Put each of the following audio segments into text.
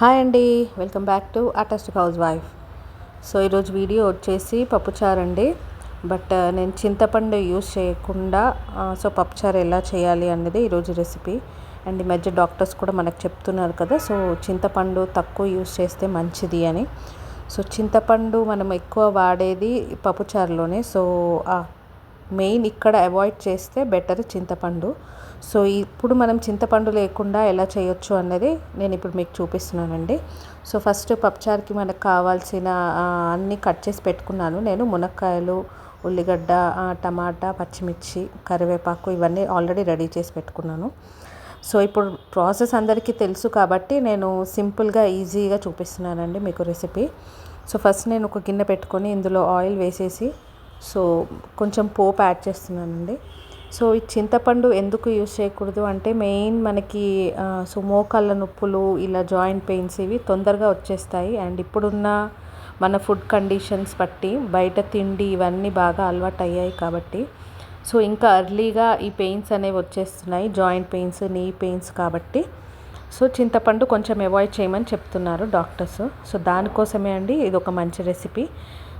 Hi అండి welcome back to అటాస్టిక్ housewife. So ఈరోజు వీడియో వచ్చేసి పప్పుచారు అండి. బట్ నేను చింతపండు యూజ్ చేయకుండా సో పప్పుచారు ఎలా చేయాలి అన్నది ఈరోజు రెసిపీ. అండ్ ఈ మధ్య డాక్టర్స్ కూడా మనకు చెప్తున్నారు కదా సో చింతపండు తక్కువ యూస్ చేస్తే మంచిది అని. సో చింతపండు మనం ఎక్కువ వాడేది పప్పుచారులోనే సో మెయిన్ ఇక్కడ అవాయిడ్ చేస్తే బెటర్ చింతపండు. సో ఇప్పుడు మనం చింతపండు లేకుండా ఎలా చేయొచ్చు అన్నది నేను ఇప్పుడు మీకు చూపిస్తున్నానండి. సో ఫస్ట్ పప్పుచారుకి మనకు కావాల్సిన అన్నీ కట్ చేసి పెట్టుకున్నాను. నేను మునక్కాయలు ఉల్లిగడ్డ టమాటా పచ్చిమిర్చి కరివేపాకు ఇవన్నీ ఆల్రెడీ రెడీ చేసి పెట్టుకున్నాను. సో ఇప్పుడు ప్రాసెస్ అందరికీ తెలుసు కాబట్టి నేను సింపుల్గా ఈజీగా చూపిస్తున్నానండి మీకు రెసిపీ. సో ఫస్ట్ నేను ఒక గిన్నె పెట్టుకొని ఇందులో ఆయిల్ వేసేసి సో కొంచెం పోపు యాడ్ చేస్తున్నానండి. సో ఈ చింతపండు ఎందుకు యూస్ చేయకూడదు అంటే మెయిన్ మనకి సో మోకాళ్ళ నొప్పులు ఇలా జాయింట్ పెయిన్స్ ఇవి తొందరగా వచ్చేస్తాయి. అండ్ ఇప్పుడున్న మన ఫుడ్ కండిషన్స్ బట్టి బయట తిండి ఇవన్నీ బాగా అలవాటు అయ్యాయి కాబట్టి. సో ఇంకా అర్లీగా ఈ పెయిన్స్ అనేవి వచ్చేస్తున్నాయి జాయింట్ పెయిన్స్ నీ పెయిన్స్ కాబట్టి. సో చింతపండు కొంచెం అవాయిడ్ చేయమని చెప్తున్నారు డాక్టర్స్. సో దానికోసమే అండి ఇది ఒక మంచి రెసిపీ.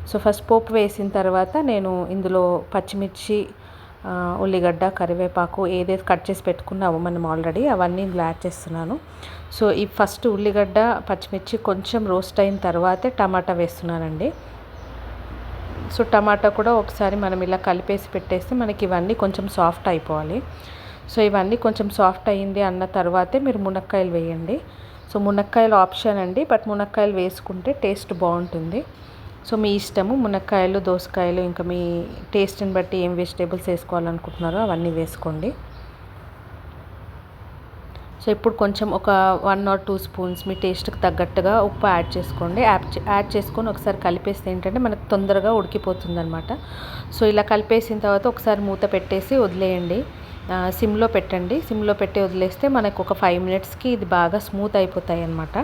సో ఫస్ట్ పోపు వేసిన తర్వాత నేను ఇందులో పచ్చిమిర్చి ఉల్లిగడ్డ కరివేపాకు ఏదైతే కట్ చేసి పెట్టుకున్నామో మనం ఆల్రెడీ అవన్నీ ఇందులో యాడ్ చేస్తున్నాను. సో ఈ ఫస్ట్ ఉల్లిగడ్డ పచ్చిమిర్చి కొంచెం రోస్ట్ అయిన తర్వాతే టమాటా వేస్తున్నానండి. సో టమాటా కూడా ఒకసారి మనం ఇలా కలిపేసి పెట్టేస్తే మనకి ఇవన్నీ కొంచెం సాఫ్ట్ అయిపోవాలి. సో ఇవన్నీ కొంచెం సాఫ్ట్ అయ్యింది అన్న తర్వాతే మీరు మునక్కాయలు వేయండి. సో మునక్కాయలు ఆప్షన్ అండి బట్ మునక్కాయలు వేసుకుంటే టేస్ట్ బాగుంటుంది. సో మీ ఇష్టము మునక్కాయలు దోసకాయలు ఇంకా మీ టేస్ట్ని బట్టి ఏం వెజిటేబుల్స్ వేసుకోవాలనుకుంటున్నారో అవన్నీ వేసుకోండి. సో ఇప్పుడు కొంచెం ఒక వన్ ఆర్ టూ స్పూన్స్ మీ టేస్ట్కి తగ్గట్టుగా ఉప్పు యాడ్ చేసుకోండి. యాడ్ యాడ్ చేసుకొని ఒకసారి కలిపేస్తే ఏంటంటే మనకు తొందరగా ఉడికిపోతుంది అనమాట సో ఇలా కలిపేసిన తర్వాత ఒకసారి మూత పెట్టేసి వదిలేయండి. సిమ్లో పెట్టండి. సిమ్లో పెట్టి వదిలేస్తే మనకు ఒక ఫైవ్ మినిట్స్కి ఇది బాగా స్మూత్ అయిపోతాయి అనమాట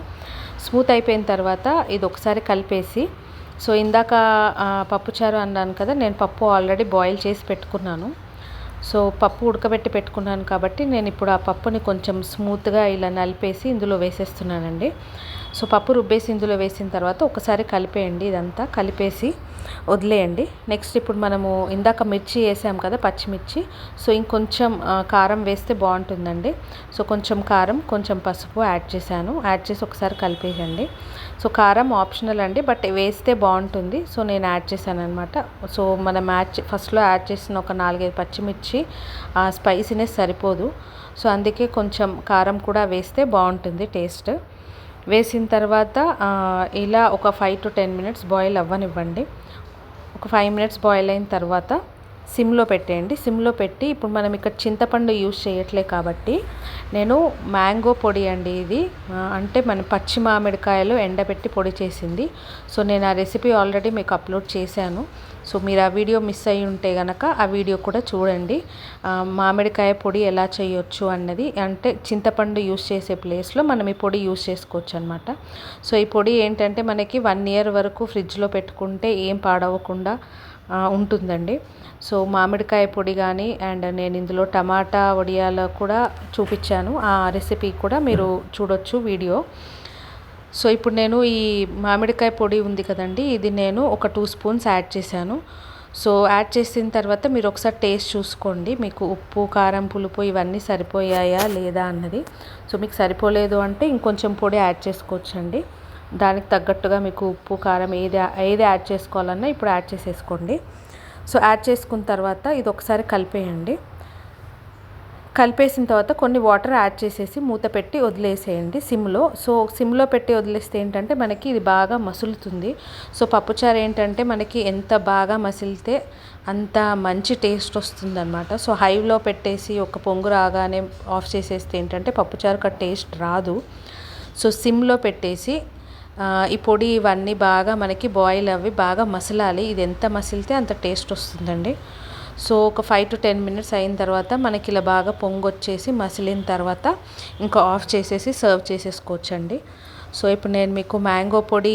స్మూత్ అయిపోయిన తర్వాత ఇది ఒకసారి కలిపేసి సో ఇందాక పప్పుచారు అన్నాను కదా నేను పప్పు ఆల్రెడీ బాయిల్ చేసి పెట్టుకున్నాను. సో పప్పు ఉడకబెట్టి పెట్టుకున్నాను కాబట్టి నేను ఇప్పుడు ఆ పప్పుని కొంచెం స్మూత్గా ఇలా నలిపేసి ఇందులో వేసేస్తున్నానండి. సో పప్పు రుబ్బేసి ఇందులో వేసిన తర్వాత ఒకసారి కలిపేయండి ఇదంతా. కలిపేసి వదిలేయండి. నెక్స్ట్ ఇప్పుడు మనము ఇందాక మిర్చి వేసాం కదా పచ్చిమిర్చి. సో ఇంకొంచెం కారం వేస్తే బాగుంటుందండి. సో కొంచెం కారం కొంచెం పసుపు యాడ్ చేశాను. యాడ్ చేసి ఒకసారి కలిపేయండి. సో కారం ఆప్షనల్ అండి బట్ వేస్తే బాగుంటుంది. సో నేను యాడ్ చేశాను అనమాట సో మనం యాడ్ ఫస్ట్లో యాడ్ చేసిన ఒక నాలుగైదు పచ్చిమిర్చి ఆ స్పైసీనెస్ సరిపోదు. సో అందుకే కొంచెం కారం కూడా వేస్తే బాగుంటుంది టేస్ట్ వేసిన తర్వాత ఇలా ఒక five to ten minutes boil అవ్వనివ్వండి. ఒక ఫైవ్ మినిట్స్ బాయిల్ అయిన తర్వాత సిమ్లో పెట్టేయండి. సిమ్లో పెట్టి ఇప్పుడు మనం ఇక్కడ చింతపండు యూజ్ చేయట్లే కాబట్టి నేను మ్యాంగో పొడి అండి ఇది. అంటే మన పచ్చి మామిడికాయలు ఎండబెట్టి పొడి చేసింది. సో నేను ఆ రెసిపీ ఆల్రెడీ మీకు అప్లోడ్ చేశాను. సో మీరు ఆ వీడియో మిస్ అయ్యి ఉంటే కనుక ఆ వీడియో కూడా చూడండి. మామిడికాయ పొడి ఎలా చేయొచ్చు అన్నది అంటే చింతపండు యూస్ చేసే ప్లేస్లో మనం ఈ పొడి యూస్ చేసుకోవచ్చు అనమాట సో ఈ పొడి ఏంటంటే మనకి వన్ ఇయర్ వరకు ఫ్రిడ్జ్లో పెట్టుకుంటే ఏం పాడవకుండా ఉంటుందండి. సో మామిడికాయ పొడి కానీ అండ్ నేను ఇందులో టమాటా వడియాలు కూడా చూపించాను. ఆ రెసిపీ కూడా మీరు చూడొచ్చు వీడియో. సో ఇప్పుడు నేను ఈ మామిడికాయ పొడి ఉంది కదండి ఇది నేను ఒక టూ స్పూన్స్ యాడ్ చేశాను. సో యాడ్ చేసిన తర్వాత మీరు ఒకసారి టేస్ట్ చూసుకోండి. మీకు ఉప్పు కారం పులుపు ఇవన్నీ సరిపోయాయా లేదా అన్నది. సో మీకు సరిపోలేదు అంటే ఇంకొంచెం పొడి యాడ్ చేసుకోవచ్చండి. దానికి తగ్గట్టుగా మీకు ఉప్పు కారం ఏది ఏది యాడ్ చేసుకోవాలన్నా ఇప్పుడు యాడ్ చేసేసుకోండి. సో యాడ్ చేసుకున్న తర్వాత ఇది ఒకసారి కలిపేయండి. కలిపేసిన తర్వాత కొన్ని వాటర్ యాడ్ చేసేసి మూత పెట్టి వదిలేసేయండి సిమ్లో. సో సిమ్లో పెట్టి వదిలేస్తే ఏంటంటే మనకి ఇది బాగా మసులుతుంది. సో పప్పుచారు ఏంటంటే మనకి ఎంత బాగా మసిలితే అంత మంచి టేస్ట్ వస్తుందన్నమాట. సో హైలో పెట్టేసి ఒక పొంగు రాగానే ఆఫ్ చేసేస్తే ఏంటంటే పప్పుచారుకు ఆ టేస్ట్ రాదు. సో సిమ్లో పెట్టేసి ఈ పొడి ఇవన్నీ బాగా మనకి బాయిల్ అవి బాగా మసలాలి. ఇది ఎంత మసిలితే అంత టేస్ట్ వస్తుందండి. సో ఒక ఫైవ్ టు టెన్ మినిట్స్ అయిన తర్వాత మనకి ఇలా బాగా పొంగొచ్చేసి మసిలిన తర్వాత ఇంకా ఆఫ్ చేసేసి సర్వ్ చేసేసుకోవచ్చండి. సో ఇప్పుడు నేను మీకు మ్యాంగో పొడి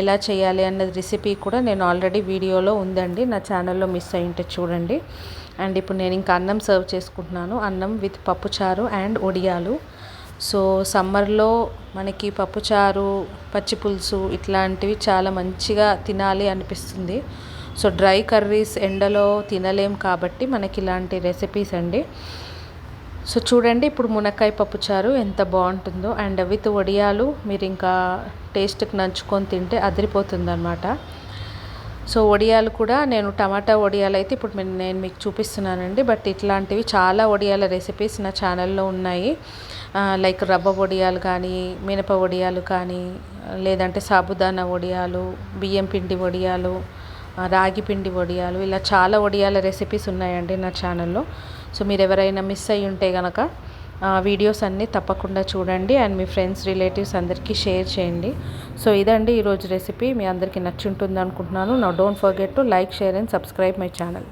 ఎలా చేయాలి అన్నది రెసిపీ కూడా నేను ఆల్రెడీ వీడియోలో ఉందండి. నా ఛానల్లో మిస్ అయి ఉంటే చూడండి. అండ్ ఇప్పుడు నేను ఇంకా అన్నం సర్వ్ చేసుకుంటున్నాను. అన్నం విత్ పప్పుచారు అండ్ ఒడియాలు. సో సమ్మర్లో మనకి పప్పుచారు పచ్చి పులుసు ఇట్లాంటివి చాలా మంచిగా తినాలి అనిపిస్తుంది. సో డ్రై కర్రీస్ ఎండలో తినలేం కాబట్టి మనకి ఇలాంటి రెసిపీస్ అండి. సో చూడండి ఇప్పుడు మునక్కాయ పప్పుచారు ఎంత బాగుంటుందో. అండ్ విత్ వడియాలు మీరు ఇంకా టేస్ట్కి నంచుకొని తింటే అదిరిపోతుందన్నమాట. సో వడియాలు కూడా నేను టమాటా వడియాలు అయితే ఇప్పుడు నేను మీకు చూపిస్తున్నానండి. బట్ ఇట్లాంటివి చాలా వడియాల రెసిపీస్ నా ఛానల్లో ఉన్నాయి. లైక్ రవ్వ వడియాలు కానీ మినప వడియాలు కానీ లేదంటే సాబుదానా వడియాలు బియ్యం పిండి వడియాలు రాగి పిండి వడియాలు ఇలా చాలా వడియాల రెసిపీస్ ఉన్నాయండి నా ఛానల్లో సో మీరు ఎవరైనా మిస్ అయ్యి ఉంటే కనుక వీడియోస్ అన్నీ తప్పకుండా చూడండి అండ్ మీ ఫ్రెండ్స్ రిలేటివ్స్ అందరికీ షేర్ చేయండి. సో ఇదండి ఈరోజు రెసిపీ మీ అందరికీ నచ్చుంటుంది అనుకుంటున్నాను. నా don't forget to like share and subscribe my channel